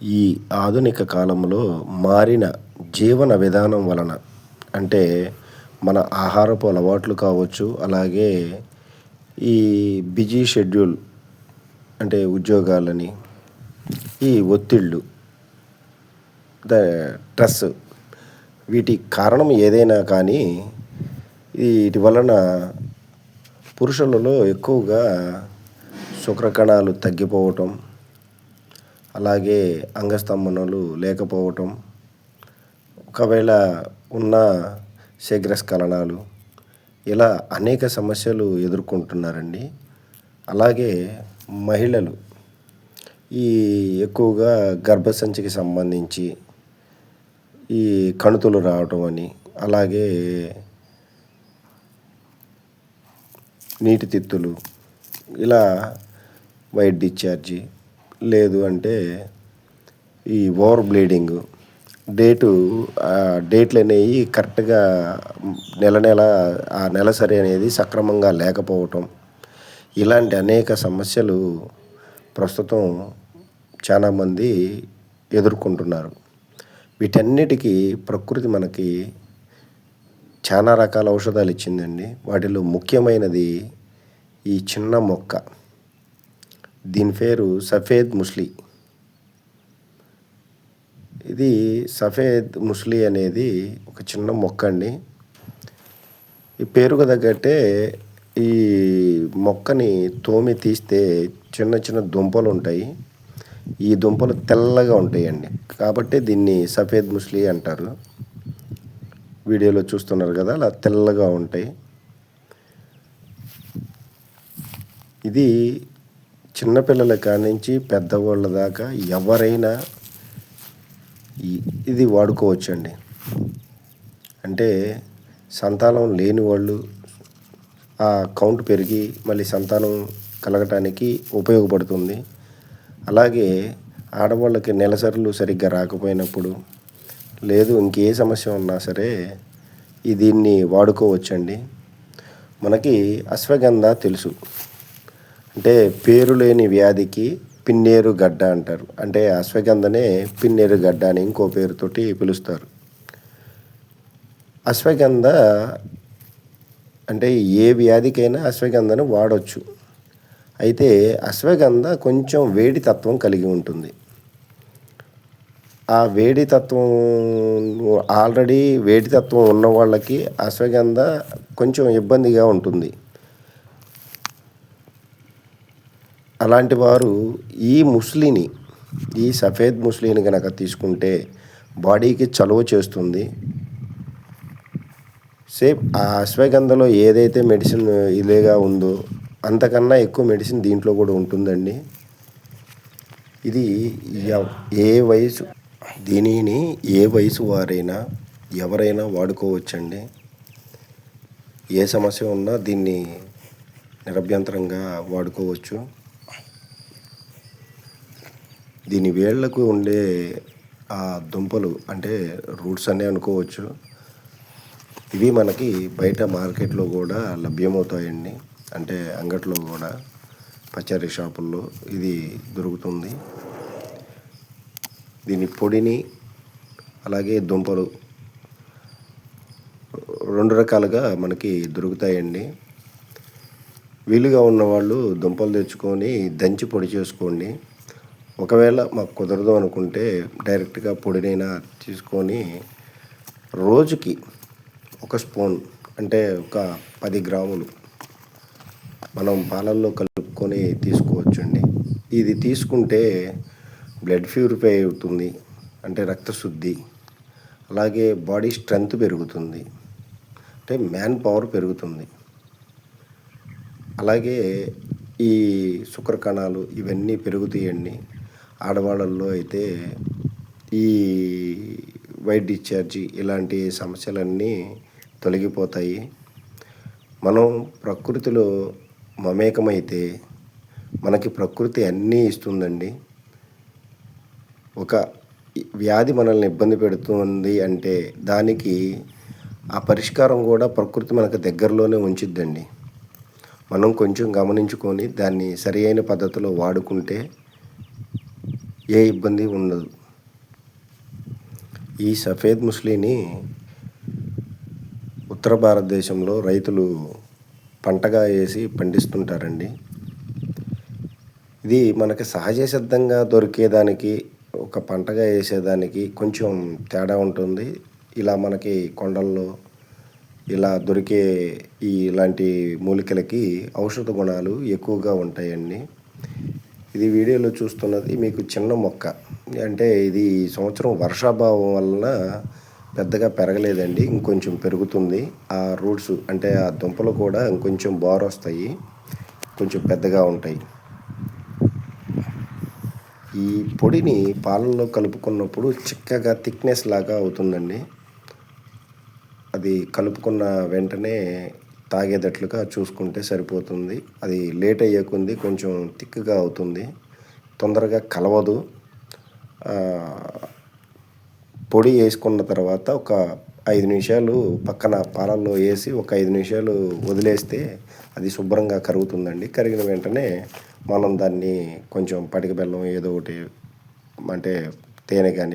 ఈ ఆధునిక కాలంలో మారిన జీవన విధానం వలన అంటే మన ఆహారపు అలవాట్లు కావచ్చు అలాగే ఈ బిజీ షెడ్యూల్ అంటే ఉద్యోగాలని ఈ ఒత్తిళ్ళు ద స్ట్రెస్ వీటి కారణం ఏదైనా కానీ వీటి వలన పురుషులలో ఎక్కువగా శుక్రకణాలు తగ్గిపోవటం అలాగే అంగస్తంభనలు లేకపోవటం ఒకవేళ ఉన్న శీఘ్రస్ఖలనాలు ఇలా అనేక సమస్యలు ఎదుర్కొంటున్నారండి. అలాగే మహిళలు ఈ ఎక్కువగా గర్భసంచికి సంబంధించి ఈ కణుతులు రావటం అని అలాగే నీటి తిత్తులు ఇలా వైట్ డిశ్చార్జి లేదు అంటే ఈ ఓవర్ బ్లీడింగ్ డేటు డేట్లు అనేవి కరెక్ట్గా నెల నెల ఆ నెలసరి అనేది సక్రమంగా లేకపోవటం. ఇలాంటి అనేక సమస్యలు ప్రస్తుతం చాలామంది ఎదుర్కొంటున్నారు. వీటన్నిటికీ ప్రకృతి మనకి చాలా రకాల ఔషధాలు ఇచ్చిందండి. వాటిలో ముఖ్యమైనది ఈ చిన్న మొక్క. దీని పేరు సఫేద్ ముస్లి. ఇది సఫేద్ ముస్లి అనేది ఒక చిన్న మొక్క అండి. ఈ పేరుకు తగ్గట్టే ఈ మొక్కని తోమి తీస్తే చిన్న చిన్న దుంపలు ఉంటాయి. ఈ దుంపలు తెల్లగా ఉంటాయండి. కాబట్టి దీన్ని సఫేద్ ముస్లి అంటారు. వీడియోలో చూస్తున్నారు కదా అలా తెల్లగా ఉంటాయి. ఇది చిన్నపిల్లల కానించి పెద్దవాళ్ళ దాకా ఎవరైనా ఇది వాడుకోవచ్చండి. అంటే సంతానం లేని వాళ్ళు ఆ కౌంట్ పెరిగి మళ్ళీ సంతానం కలగటానికి ఉపయోగపడుతుంది. అలాగే ఆడవాళ్ళకి నెలసరులు సరిగ్గా రాకపోయినప్పుడు లేదు ఇంకే సమస్య ఉన్నా సరే దీన్ని వాడుకోవచ్చండి. మనకి అశ్వగంధ తెలుసు. అంటే పేరు లేని వ్యాధికి పిన్నేరు గడ్డ అంటారు. అంటే అశ్వగంధనే పిన్నేరు గడ్డ అని ఇంకో పేరుతోటి పిలుస్తారు. అశ్వగంధ అంటే ఏ వ్యాధికైనా అశ్వగంధను వాడవచ్చు అయితే అశ్వగంధ కొంచెం వేడి తత్వం కలిగి ఉంటుంది. ఆ వేడి తత్వం ఆల్రెడీ వేడి తత్వం ఉన్న వాళ్ళకి అశ్వగంధ కొంచెం ఇబ్బందిగా ఉంటుంది. అలాంటి వారు ఈ ముస్లిని ఈ సఫేద్ ముస్లిని కనుక తీసుకుంటే బాడీకి చలువ చేస్తుంది. సేమ్ ఆ అశ్వగంధలో ఏదైతే మెడిసిన్ ఇదేగా ఉందో అంతకన్నా ఎక్కువ మెడిసిన్ దీంట్లో కూడా ఉంటుందండి. ఇది ఏ వయసు దీనిని ఏ వయసు వారైనా ఎవరైనా వాడుకోవచ్చండి. ఏ సమస్య ఉన్నా దీన్ని నిరభ్యంతరంగా వాడుకోవచ్చు. దీని వేళ్ళకు ఉండే ఆ దుంపలు అంటే రూట్స్ అనే అనుకోవచ్చు. ఇవి మనకి బయట మార్కెట్లో కూడా లభ్యమవుతాయండి. అంటే అంగట్లో కూడా పచారీ షాపుల్లో ఇది దొరుకుతుంది. దీని పొడిని అలాగే దుంపలు రెండు రకాలుగా మనకి దొరుకుతాయండి. వీలుగా ఉన్నవాళ్ళు దుంపలు తెచ్చుకొని దంచి పొడి చేసుకోండి. ఒకవేళ మాకు కుదరదు అనుకుంటే డైరెక్ట్గా పొడినైనా తీసుకొని రోజుకి ఒక స్పూన్ అంటే ఒక పది గ్రాములు మనం పాలల్లో కలుపుకొని తీసుకోవచ్చండి. ఇది తీసుకుంటే బ్లడ్ ప్యూరిఫై అవుతుంది అంటే రక్తశుద్ధి అలాగే బాడీ స్ట్రెంగ్త్ పెరుగుతుంది అంటే మ్యాన్ పవర్ పెరుగుతుంది. అలాగే ఈ శుక్ర కణాలు ఇవన్నీ పెరుగుతాయండి. ఆడవాళ్ళల్లో అయితే ఈ వైట్ డిశ్చార్జి ఇలాంటి సమస్యలన్నీ తొలగిపోతాయి. మనం ప్రకృతిలో మమేకమైతే మనకి ప్రకృతి అన్నీ ఇస్తుందండి. ఒక వ్యాధి మనల్ని ఇబ్బంది పెడుతుంది అంటే దానికి ఆ పరిష్కారం కూడా ప్రకృతి మనకు దగ్గరలోనే ఉంచిద్దండి. మనం కొంచెం గమనించుకొని దాన్ని సరి అయిన పద్ధతిలో వాడుకుంటే ఏ ఇబ్బంది ఉండదు. ఈ సఫేద్ ముస్లిని ఉత్తర భారతదేశంలో రైతులు పంటగా వేసి పండిస్తుంటారండి. ఇది మనకి సహజ సిద్ధంగా దొరికేదానికి ఒక పంటగా వేసేదానికి కొంచెం తేడా ఉంటుంది. ఇలా మనకి కొండల్లో ఇలా దొరికే ఈ ఇలాంటి మూలికలకి ఔషధ గుణాలు ఎక్కువగా ఉంటాయండి. ఇది వీడియోలో చూస్తున్నది మీకు చిన్న మొక్క. అంటే ఇది సంవత్సరం వర్షాభావం వలన పెద్దగా పెరగలేదండి ఇంకొంచెం పెరుగుతుంది. ఆ రూట్స్ అంటే ఆ దుంపలు కూడా ఇంకొంచెం బారు వస్తాయి కొంచెం పెద్దగా ఉంటాయి. ఈ పొడిని పాలల్లో కలుపుకున్నప్పుడు చిక్కగా థిక్నెస్ లాగా అవుతుందండి. అది కలుపుకున్న వెంటనే తాగేటట్లుగా చూసుకుంటే సరిపోతుంది. అది లేట్ అయ్యే కొంది కొంచెం థిక్గా అవుతుంది. తొందరగా కలవదు. పొడి వేసుకున్న తర్వాత ఒక ఐదు నిమిషాలు పక్కన పాలల్లో వేసి ఒక ఐదు నిమిషాలు వదిలేస్తే అది శుభ్రంగా కరుగుతుందండి. కరిగిన వెంటనే మనం దాన్ని కొంచెం పటిక బెల్లం ఏదో ఒకటి అంటే తేనె కానీ